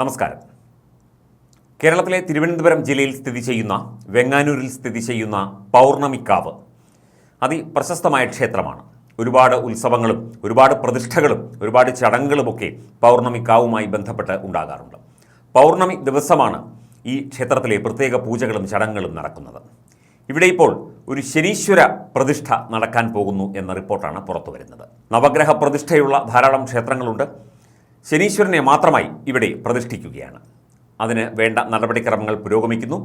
നമസ്കാരം. കേരളത്തിലെ തിരുവനന്തപുരം ജില്ലയിൽ സ്ഥിതി ചെയ്യുന്ന വെങ്ങാനൂരിൽ സ്ഥിതി ചെയ്യുന്ന പൗർണമിക്കാവ് അതിപ്രശസ്തമായ ക്ഷേത്രമാണ്. ഒരുപാട് ഉത്സവങ്ങളും ഒരുപാട് പ്രതിഷ്ഠകളും ഒരുപാട് ചടങ്ങുകളുമൊക്കെ പൗർണമിക്കാവുമായി ബന്ധപ്പെട്ട് ഉണ്ടാകാറുണ്ട്. പൗർണമി ദിവസമാണ് ഈ ക്ഷേത്രത്തിലെ പ്രത്യേക പൂജകളും ചടങ്ങുകളും നടക്കുന്നത്. ഇവിടെ ഇപ്പോൾ ഒരു ശനീശ്വര പ്രതിഷ്ഠ നടക്കാൻ പോകുന്നു എന്ന റിപ്പോർട്ടാണ് പുറത്തു വരുന്നത് നവഗ്രഹ പ്രതിഷ്ഠയുള്ള ധാരാളം ക്ഷേത്രങ്ങളുണ്ട്. ശനീശ്വരനെ മാത്രമായി ഇവിടെ പ്രതിഷ്ഠിക്കുകയാണ്. അതിന് വേണ്ട നടപടിക്രമങ്ങൾ പുരോഗമിക്കുന്നു.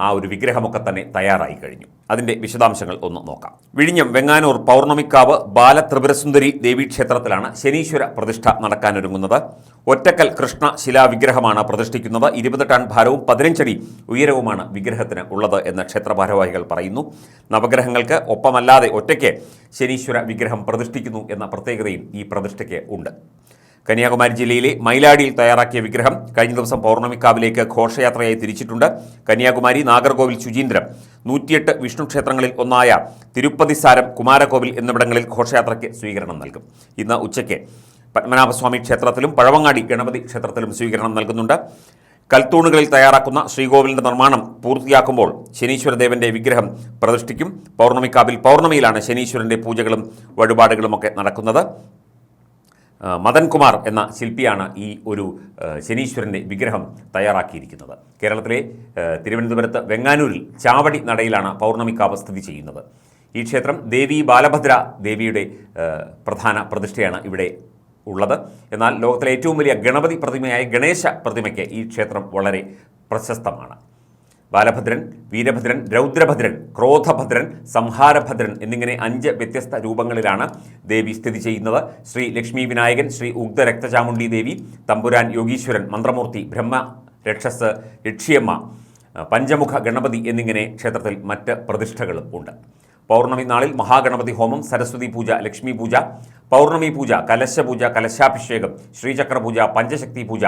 ആ, ഒരു വിഗ്രഹമൊക്കെ തന്നെ തയ്യാറായി കഴിഞ്ഞു. അതിന്റെ വിശദാംശങ്ങൾ ഒന്ന് നോക്കാം. വിഴിഞ്ഞം വെങ്ങാനൂർ പൗർണമിക്കാവ് ബാലത്രിപുരസുന്ദരി ദേവീക്ഷേത്രത്തിലാണ് ശനീശ്വര പ്രതിഷ്ഠ നടക്കാനൊരുങ്ങുന്നത്. ഒറ്റക്കൽ കൃഷ്ണ ശിലാവിഗ്രഹമാണ് പ്രതിഷ്ഠിക്കുന്നത്. ഇരുപത് ടൺ ഭാരവും പതിനഞ്ചടി ഉയരവുമാണ് വിഗ്രഹത്തിന് ഉള്ളത് എന്ന് ക്ഷേത്ര ഭാരവാഹികൾ പറയുന്നു. നവഗ്രഹങ്ങൾക്ക് ഒപ്പമല്ലാതെ ഒറ്റയ്ക്ക് ശനീശ്വര വിഗ്രഹം പ്രതിഷ്ഠിക്കുന്നു എന്ന പ്രത്യേകതയും ഈ പ്രതിഷ്ഠയ്ക്ക് ഉണ്ട്. കന്യാകുമാരി ജില്ലയിലെ മൈലാടിയിൽ തയ്യാറാക്കിയ വിഗ്രഹം കഴിഞ്ഞ ദിവസം പൗർണമിക്കാവിലേക്ക് ഘോഷയാത്രയായി തിരിച്ചിട്ടുണ്ട്. കന്യാകുമാരി നാഗർകോവിൽ ശുചീന്ദ്രം നൂറ്റിയെട്ട് വിഷ്ണു ക്ഷേത്രങ്ങളിൽ ഒന്നായ തിരുപ്പതിസാരം കുമാരകോവിൽ എന്നിവിടങ്ങളിൽ ഘോഷയാത്രയ്ക്ക് സ്വീകരണം നൽകും. ഇന്ന് ഉച്ചയ്ക്ക് പത്മനാഭസ്വാമി ക്ഷേത്രത്തിലും പഴവങ്ങാടി ഗണപതി ക്ഷേത്രത്തിലും സ്വീകരണം നൽകുന്നുണ്ട്. കൽത്തൂണുകളിൽ തയ്യാറാക്കുന്ന ശ്രീകോവിലിന്റെ നിർമ്മാണം പൂർത്തിയാക്കുമ്പോൾ ശനീശ്വരദേവന്റെ വിഗ്രഹം പ്രതിഷ്ഠിക്കും. പൗർണമിക്കാവിൽ പൗർണമിയിലാണ് ശനീശ്വരന്റെ പൂജകളും വഴിപാടുകളുമൊക്കെ നടക്കുന്നത്. മദൻകുമാർ എന്ന ശില്പിയാണ് ഈ ഒരു ശനീശ്വരന്റെ വിഗ്രഹം തയ്യാറാക്കിയിരിക്കുന്നത്. കേരളത്തിലെ തിരുവനന്തപുരത്ത് വെങ്ങാനൂരിൽ ചാവടി നടയിലാണ് പൗർണമിക്കാവ് സ്ഥിതി ചെയ്യുന്നത്. ഈ ക്ഷേത്രം ദേവി ബാലഭദ്ര ദേവിയുടെ പ്രധാന പ്രതിഷ്ഠയാണ് ഇവിടെ ഉള്ളത്. എന്നാൽ ലോകത്തിലെ ഏറ്റവും വലിയ ഗണപതി പ്രതിമയായ ഗണേശ പ്രതിമയ്ക്ക് ഈ ക്ഷേത്രം വളരെ പ്രശസ്തമാണ്. ബാലഭദ്രൻ വീരഭദ്രൻ രൗദ്രഭദ്രൻ ക്രോധഭദ്രൻ സംഹാരഭദ്രൻ എന്നിങ്ങനെ അഞ്ച് വ്യത്യസ്ത രൂപങ്ങളിലാണ് ദേവി സ്ഥിതി ചെയ്യുന്നത്. ശ്രീ ലക്ഷ്മി വിനായകൻ ശ്രീ ഉഗ്ധ രക്തചാമുണ്ഡി ദേവി തമ്പുരാൻ യോഗീശ്വരൻ മന്ത്രമൂർത്തി ബ്രഹ്മ രക്ഷസ് ലക്ഷ്യമ്മ പഞ്ചമുഖ ഗണപതി എന്നിങ്ങനെ ക്ഷേത്രത്തിൽ മറ്റ് പ്രതിഷ്ഠകളും ഉണ്ട്. പൗർണമി നാളിൽ മഹാഗണപതി ഹോമം സരസ്വതി പൂജ ലക്ഷ്മി പൂജ പൗർണമി പൂജ കലശ പൂജ കലശാഭിഷേകം ശ്രീചക്ര പൂജ പഞ്ചശക്തി പൂജ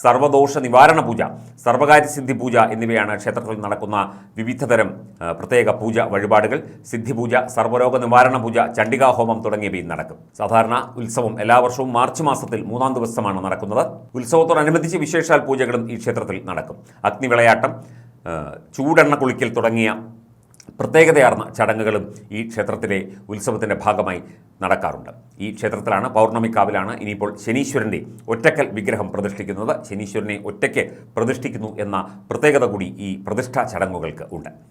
സർവദോഷ നിവാരണ പൂജ സർവകാര്യസിദ്ധി പൂജ എന്നിവയാണ് ക്ഷേത്രത്തിൽ നടക്കുന്ന വിവിധതരം തരം പ്രത്യേക പൂജ വഴിപാടുകൾ. സിദ്ധിപൂജ സർവരോഗ നിവാരണ പൂജ ചണ്ഡികാ ഹോമം തുടങ്ങിയവയും നടക്കും. സാധാരണ ഉത്സവം എല്ലാ വർഷവും മാർച്ച് മാസത്തിൽ മൂന്നാം ദിവസമാണ് നടക്കുന്നത്. ഉത്സവത്തോടനുബന്ധിച്ച് വിശേഷാൽ പൂജകളും ഈ ക്ഷേത്രത്തിൽ നടക്കും. അഗ്നിവിളയാട്ടം ചൂടെണ്ണ കുളിക്കൽ തുടങ്ങിയ പ്രത്യേകതയാർന്ന ചടങ്ങുകളും ഈ ക്ഷേത്രത്തിലെ ഉത്സവത്തിന്റെ ഭാഗമായി നടക്കാറുണ്ട്. ഈ ക്ഷേത്രത്തിലാണ് പൗർണമിക്കാവിലാണ് ഇനിയിപ്പോൾ ശനീശ്വരന്റെ ഒറ്റക്കൽ വിഗ്രഹം പ്രതിഷ്ഠിക്കുന്നത്. ശനീശ്വരനെ ഒറ്റയ്ക്ക് പ്രതിഷ്ഠിക്കുന്നു എന്ന പ്രത്യേകത കൂടി ഈ പ്രതിഷ്ഠാ ചടങ്ങുകൾക്ക് ഉണ്ട്.